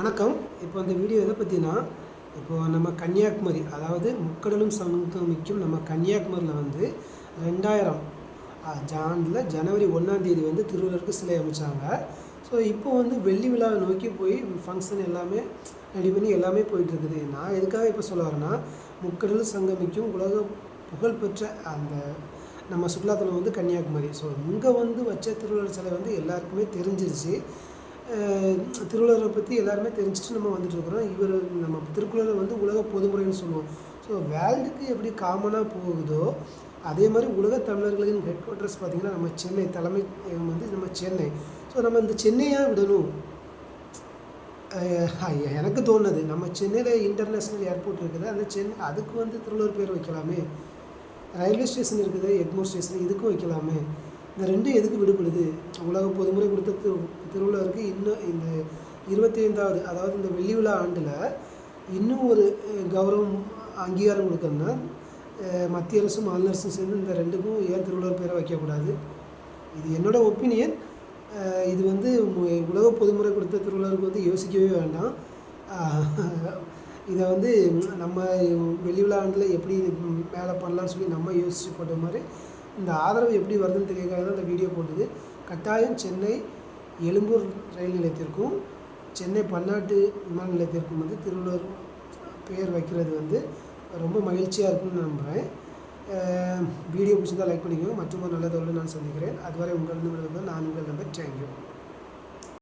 வணக்கம். இப்போ அந்த வீடியோ எதை பற்றினா இப்போது நம்ம கன்னியாகுமரி அதாவது முக்கடலும் சமத்துவமிக்கும் நம்ம கன்னியாகுமரியில் வந்து ரெண்டாயிரம் ஜானில் ஜனவரி ஒன்றாம் தேதி வந்து திருவள்ளுவருக்கு சிலை அமைச்சாங்க. ஸோ இப்போ வந்து வெள்ளி விழாவை நோக்கி போய் ஃபங்க்ஷன் எல்லாமே ரெடி பண்ணி எல்லாமே போயிட்டுருக்குது. நான் எதுக்காக இப்போ சொல்ல வரேன்னா முக்கடலும் சங்கமிக்கும் உலக புகழ்பெற்ற அந்த நம்ம சுற்றுலாத்தலம் வந்து கன்னியாகுமரி. ஸோ இங்கே வந்து வச்ச திருவள்ளுவர் சிலை வந்து எல்லாருக்குமே தெரிஞ்சிருச்சு. திருவள்ளுவரை பற்றி எல்லாருமே தெரிஞ்சுட்டு நம்ம வந்துட்டுருக்குறோம் இவர் நம்ம திருக்குறளை வந்து உலக பொதுமுறைன்னு சொல்லுவோம். ஸோ வேர்ல்டுக்கு எப்படி காமனாக போகுதோ அதே மாதிரி உலக தமிழர்களின் ஹெட் குவார்ட்டர்ஸ் பார்த்திங்கன்னா நம்ம சென்னை தலைமை வந்து நம்ம சென்னை. ஸோ நம்ம இந்த சென்னையாக விடணும். எனக்கு தோணுது. நம்ம சென்னையில் இன்டர்நேஷ்னல் ஏர்போர்ட் இருக்குது. அந்த சென்னை அதுக்கு வந்து திருவள்ளுவர் பேர் வைக்கலாமே. ரயில்வே ஸ்டேஷன் இருக்குது எக்மோர் ஸ்டேஷன் இதுக்கும் வைக்கலாமே. இந்த ரெண்டும் எதுக்கு விடுபடுது? உலக பொதுமுறை கொடுத்த திரு திருவள்ளுவருக்கு இன்னும் இந்த இருபத்தி ஐந்தாவது அதாவது இந்த வெள்ளி விழா ஆண்டில் இன்னும் ஒரு கௌரவம் அங்கீகாரம் கொடுக்கணும்னா மத்திய அரசும் மாநில அரசும் சேர்ந்து இந்த ரெண்டுக்கும் ஏன் திருவள்ளுவர் பேரை வைக்கக்கூடாது இது என்னோட ஒப்பீனியன். இது வந்து உலக பொதுமுறை கொடுத்த திருவள்ளுவருக்கு வந்து யோசிக்கவே வேண்டாம். இதை வந்து நம்ம வெள்ளி விழா ஆண்டில் எப்படி மேலே பண்ணலாம்னு சொல்லி நம்ம யோசித்து போட்ட மாதிரி இந்த ஆதரவு எப்படி வருதுன்னு தெரியக்காக தான் இந்த வீடியோ போட்டது. கட்டாயம் சென்னை எழும்பூர் ரயில் நிலையத்திற்கும் சென்னை பன்னாட்டு விமான நிலையத்திற்கும் வந்து திருவள்ளுவர் பெயர் வைக்கிறது வந்து ரொம்ப மகிழ்ச்சியாக இருக்கும்னு நம்புகிறேன் வீடியோ பிடிச்சிருந்தால் லைக் பண்ணிக்கோங்க. மற்றும் ஒரு நல்லதோடு நான் சந்திக்கிறேன். அதுவரை உங்களிடம் விடுவது நான் உங்கள் நம்பர் தேங்க்யூ